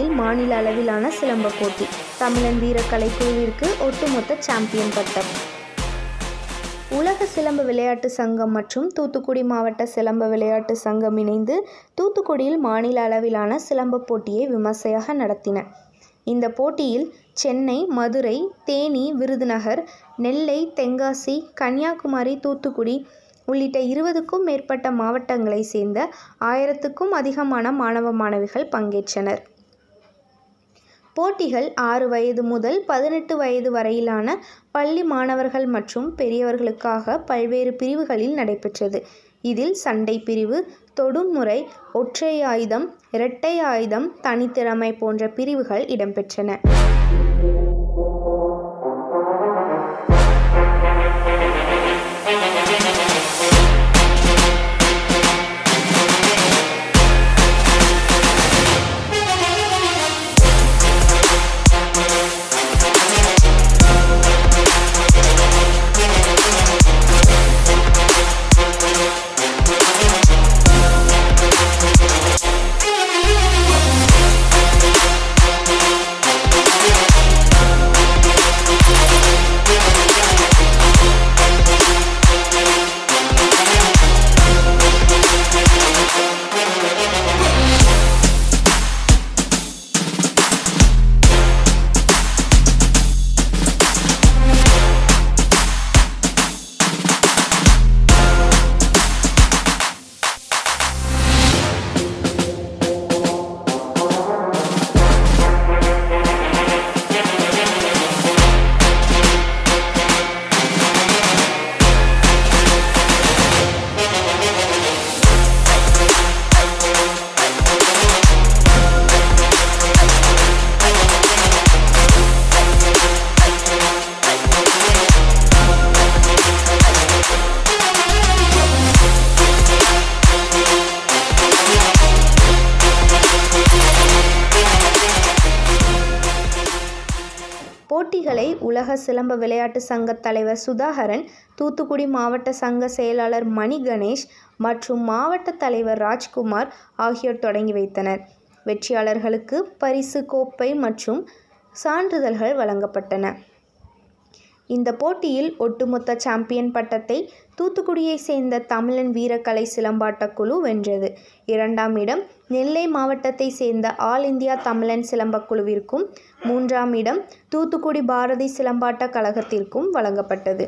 போட்டியில் மாநில அளவிலான சிலம்ப போட்டி. தமிழன் வீரக்கலை குழுவிற்கு ஒட்டுமொத்த சாம்பியன் பட்டம். உலக சிலம்ப விளையாட்டு சங்கம் மற்றும் தூத்துக்குடி மாவட்ட சிலம்ப விளையாட்டு சங்கம் இணைந்து தூத்துக்குடியில் மாநில அளவிலான சிலம்ப போட்டியை விமர்சையாக நடத்தின. இந்த போட்டியில் சென்னை மதுரை தேனி விருதுநகர் நெல்லை தென்காசி கன்னியாகுமரி தூத்துக்குடி உள்ளிட்ட இருபதுக்கும் மேற்பட்ட மாவட்டங்களை சேர்ந்த ஆயிரத்துக்கும் அதிகமான மாணவ மாணவிகள் பங்கேற்றனர். போட்டிகள் ஆறு வயது முதல் பதினெட்டு வயது வரையிலான பள்ளி மாணவர்கள் மற்றும் பெரியவர்களுக்காக பல்வேறு பிரிவுகளில் நடைபெற்றது. இதில் சண்டை பிரிவு தொடுமுறை ஒற்றை ஆயுதம் இரட்டை ஆயுதம் தனித்திறமை போன்ற பிரிவுகள் இடம்பெற்றன. போட்டிகளை உலக சிலம்ப விளையாட்டு சங்க தலைவர் சுதாகரன் தூத்துக்குடி மாவட்ட சங்க செயலாளர் மணி கணேஷ் மற்றும் மாவட்ட தலைவர் ராஜ்குமார் ஆகியோர் தொடங்கி வைத்தனர். வெற்றியாளர்களுக்கு பரிசு கோப்பை மற்றும் சான்றிதழ்கள் வழங்கப்பட்டன. இந்த போட்டியில் ஒட்டுமொத்த சாம்பியன் பட்டத்தை தூத்துக்குடியை சேர்ந்த தமிழன் வீரக்கலை சிலம்பாட்ட குழு வென்றது. இரண்டாம் இடம் நெல்லை மாவட்டத்தை சேர்ந்த ஆல் இந்தியா தமிழன் சிலம்பக் குழுவிற்கும் மூன்றாம் இடம் தூத்துக்குடி பாரதி சிலம்பாட்ட கழகத்திற்கும் வழங்கப்பட்டது.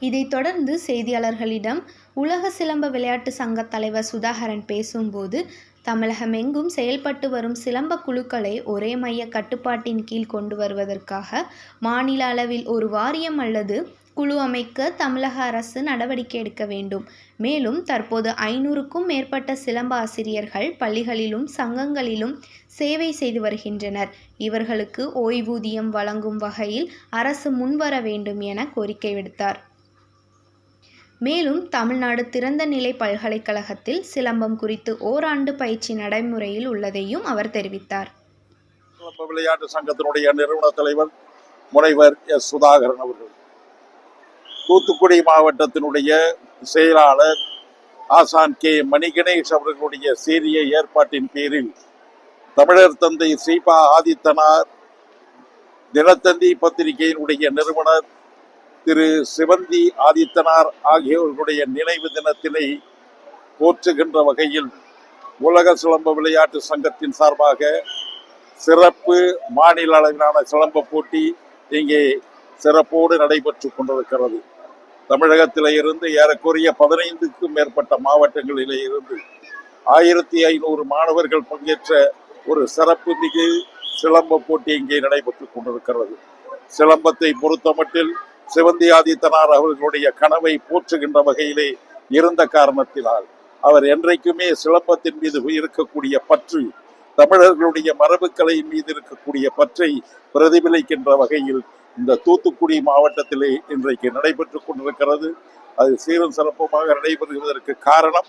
இதைத் தொடர்ந்து செய்தியாளர்களிடம் உலக சிலம்ப விளையாட்டு சங்க தலைவர் சுதாகரன் பேசும்போது தமிழகமெங்கும் செயல்பட்டு வரும் சிலம்ப குழுக்களை ஒரே மைய கட்டுப்பாட்டின் கீழ் கொண்டு வருவதற்காக மாநில அளவில் ஒரு வாரியம் அல்லது குழு அமைக்க தமிழக அரசு நடவடிக்கை எடுக்க வேண்டும். மேலும் தற்போது ஐநூறுக்கும் மேற்பட்ட சிலம்ப ஆசிரியர்கள் பள்ளிகளிலும் சங்கங்களிலும் சேவை செய்து வருகின்றனர். இவர்களுக்கு ஓய்வூதியம் வழங்கும் வகையில் அரசு முன்வர வேண்டும் என கோரிக்கை விடுத்தார். மேலும் தமிழ்நாடு திறந்த நிலை பல்கலைக்கழகத்தில் சிலம்பம் குறித்து ஓராண்டு பயிற்சி நடைமுறையில் உள்ளதையும் அவர் தெரிவித்தார். விளையாட்டு சங்கத்தினுடைய நிறுவன தலைவர் முனைவர் எஸ். சுதாகரன் அவர்கள் தூத்துக்குடி மாவட்டத்தினுடைய செயலாளர் ஆசான் கே. மணிகணேஷ் அவர்களுடைய சீரிய ஏற்பாட்டின் பேரில் தமிழர் தந்தை சீபா ஆதித்தனார் தினத்தந்தி பத்திரிகையினுடைய நிறுவனர் திரு சிவந்தி ஆதித்தனார் ஆகியோர்களுடைய நினைவு தினத்தினை போற்றுகின்ற வகையில் உலக சிலம்ப விளையாட்டு சங்கத்தின் சார்பாக சிறப்பு மாநில அளவிலான சிலம்ப போட்டி இங்கே சிறப்போடு நடைபெற்று கொண்டிருக்கிறது. தமிழகத்திலே இருந்து ஏறக்குறைய பதினைந்துக்கும் மேற்பட்ட மாவட்டங்களிலே இருந்து ஆயிரத்தி ஐநூறு மாணவர்கள் பங்கேற்ற ஒரு சிறப்பு மிகு சிலம்ப போட்டி இங்கே நடைபெற்று கொண்டிருக்கிறது. சிலம்பத்தை பொறுத்தமட்டில் சிவந்தி ஆதித்தனார் அவர்களுடைய கனவை போற்றுகின்ற வகையிலே இருந்த காரணத்தினால் அவர் என்றைக்குமே சிலம்பத்தின் மீது இருக்கக்கூடிய பற்று தமிழர்களுடைய மரபுக்கலை மீது இருக்கக்கூடிய பற்றை பிரதிபலிக்கின்ற வகையில் இந்த தூத்துக்குடி மாவட்டத்திலே இன்றைக்கு நடைபெற்று கொண்டிருக்கிறது. அது சீரும் சிறப்புமாக நடைபெறுவதற்கு காரணம்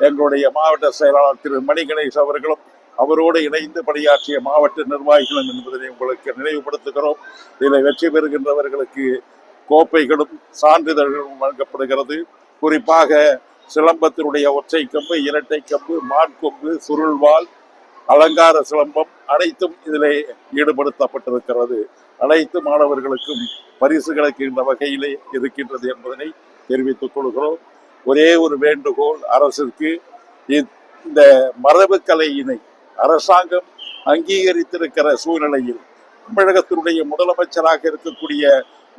எங்களுடைய மாவட்ட செயலாளர் திரு மணிகணேஷ் அவர்களும் அவரோடு இணைந்து பணியாற்றிய மாவட்ட நிர்வாகிகளும் என்பதனை உங்களுக்கு நினைவுபடுத்துகிறோம். இதில் வெற்றி பெறுகின்றவர்களுக்கு கோப்பைகளும் சான்றிதழ்களும் வழங்கப்படுகிறது. குறிப்பாக சிலம்பத்தினுடைய ஒற்றை கம்பு இரட்டை கம்பு மான்கொம்பு சுருள்வாள் அலங்கார சிலம்பம் அனைத்தும் இதிலே ஈடுபடுத்தப்பட்டிருக்கிறது. அனைத்து மாணவர்களுக்கும் பரிசுகளுக்கு இந்த வகையிலே இருக்கின்றது என்பதனை தெரிவித்துக் கொள்கிறோம். ஒரே ஒரு வேண்டுகோள் அரசிற்கு இந்த மரபு கலையினை அரசாங்கம் அங்கீகரித்திருக்கிற சூழ்நிலையில் தமிழகத்தினுடைய முதலமைச்சராக இருக்கக்கூடிய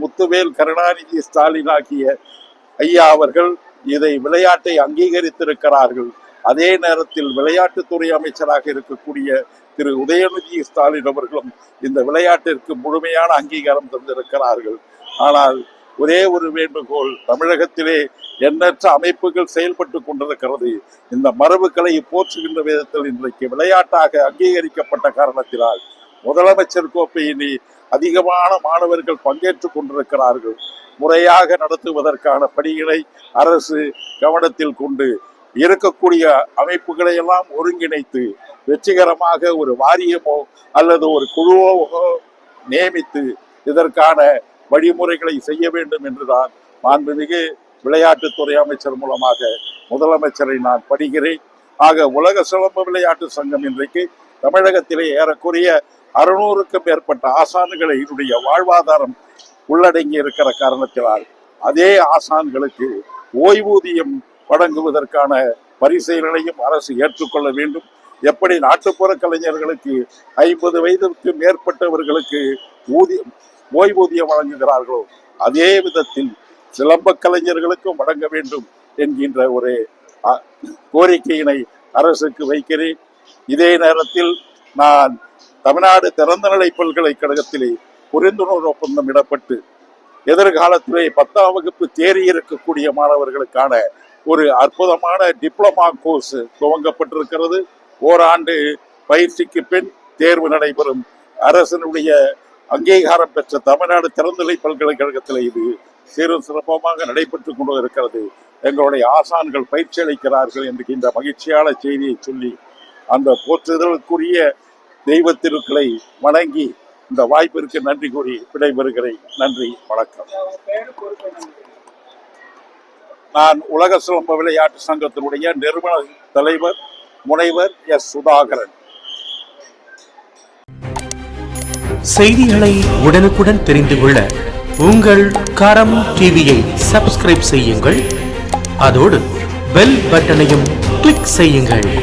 முத்துவேல் கருணாநிதி ஸ்டாலின் ஆகிய ஐயா அவர்கள் இதை விளையாட்டை அங்கீகரித்திருக்கிறார்கள். அதே நேரத்தில் விளையாட்டுத்துறை அமைச்சராக இருக்கக்கூடிய திரு உதயநிதி ஸ்டாலின் அவர்களும் இந்த விளையாட்டிற்கு முழுமையான அங்கீகாரம் தந்திருக்கிறார்கள். ஆனால் ஒரே ஒரு வேண்டுகோள் தமிழகத்திலே எண்ணற்ற அமைப்புகள் செயல்பட்டு கொண்டிருக்கிறது. இந்த மரபுகளை போற்றுகின்ற விதத்தில் இன்றைக்கு விளையாட்டாக அங்கீகரிக்கப்பட்ட காரணத்தினால் முதலமைச்சர் கோப்பையினை அதிகமான மாணவர்கள் பங்கேற்றுக் கொண்டிருக்கிறார்கள். முறையாக நடத்துவதற்கான பணிகளை அரசு கவனத்தில் கொண்டு இருக்கக்கூடிய அமைப்புகளை எல்லாம் ஒருங்கிணைத்து வெற்றிகரமாக ஒரு வாரியமோ அல்லது ஒரு குழுவோ நியமித்து இதற்கான வழிமுறைகளை செய்ய வேண்டும் என்றுதான் மாண்புமிகு விளையாட்டுத்துறை அமைச்சர் மூலமாக முதலமைச்சரை நான் பணிகிறேன். ஆக உலக சிலம்ப விளையாட்டு சங்கம் இன்றைக்கு தமிழகத்திலே ஏறக்குறைய அறுநூறுக்கும் மேற்பட்ட ஆசான்களை என்னுடைய வாழ்வாதாரம் உள்ளடங்கி இருக்கிற காரணத்தினால் அதே ஆசான்களுக்கு ஓய்வூதியம் வழங்குவதற்கான பரிசீலனையும் அரசு ஏற்றுக்கொள்ள வேண்டும். எப்படி நாட்டுப்புற கலைஞர்களுக்கு ஐம்பது வயதிற்கு மேற்பட்டவர்களுக்கு ஊதியம் ஓய்வூதியம் வழங்குகிறார்களோ அதே விதத்தில் சிலம்ப கலைஞர்களுக்கும் வழங்க வேண்டும் என்கின்ற ஒரு கோரிக்கையினை அரசுக்கு வைக்கிறேன். இதே நேரத்தில் நான் தமிழ்நாடு திறந்தநிலை பல்கலைக்கழகத்திலே புரிந்துணர்வு ஒப்பந்தம் இடப்பட்டு எதிர்காலத்திலே பத்தாம் வகுப்பு தேறி இருக்கக்கூடிய மாணவர்களுக்கான ஒரு அற்புதமான டிப்ளமா கோர்ஸ் துவங்கப்பட்டிருக்கிறது. ஓராண்டு பயிற்சிக்கு பின் தேர்வு நடைபெறும். அரசனுடைய அங்கீகாரம் பெற்ற தமிழ்நாடு திறந்தநிலை பல்கலைக்கழகத்தில் இது சீரும் சிறப்பமாக நடைபெற்றுக் கொண்டு இருக்கிறது எங்களுடைய ஆசான்கள் பயிற்சி அளிக்கிறார்கள் என்று இந்த மகிழ்ச்சியான செய்தியை சொல்லி அந்த போற்றுதலுக்குரிய தெய்வ திருக்களை வணங்கி இந்த வாய்ப்பிற்கு நன்றி கூறி விடைபெறுகிறேன். நன்றி வணக்கம். நான் உலக சிலம்ப விளையாட்டு சங்கத்தினுடைய நிறுவன தலைவர் முனைவர் எஸ். சுதாகரன். செய்திகளை உடனுக்குடன் தெரிந்து கொள்ள உங்கள் கரம் டிவியை சப்ஸ்கிரைப் செய்யுங்கள். அதோடு பெல் பட்டனையும் கிளிக் செய்யுங்கள்.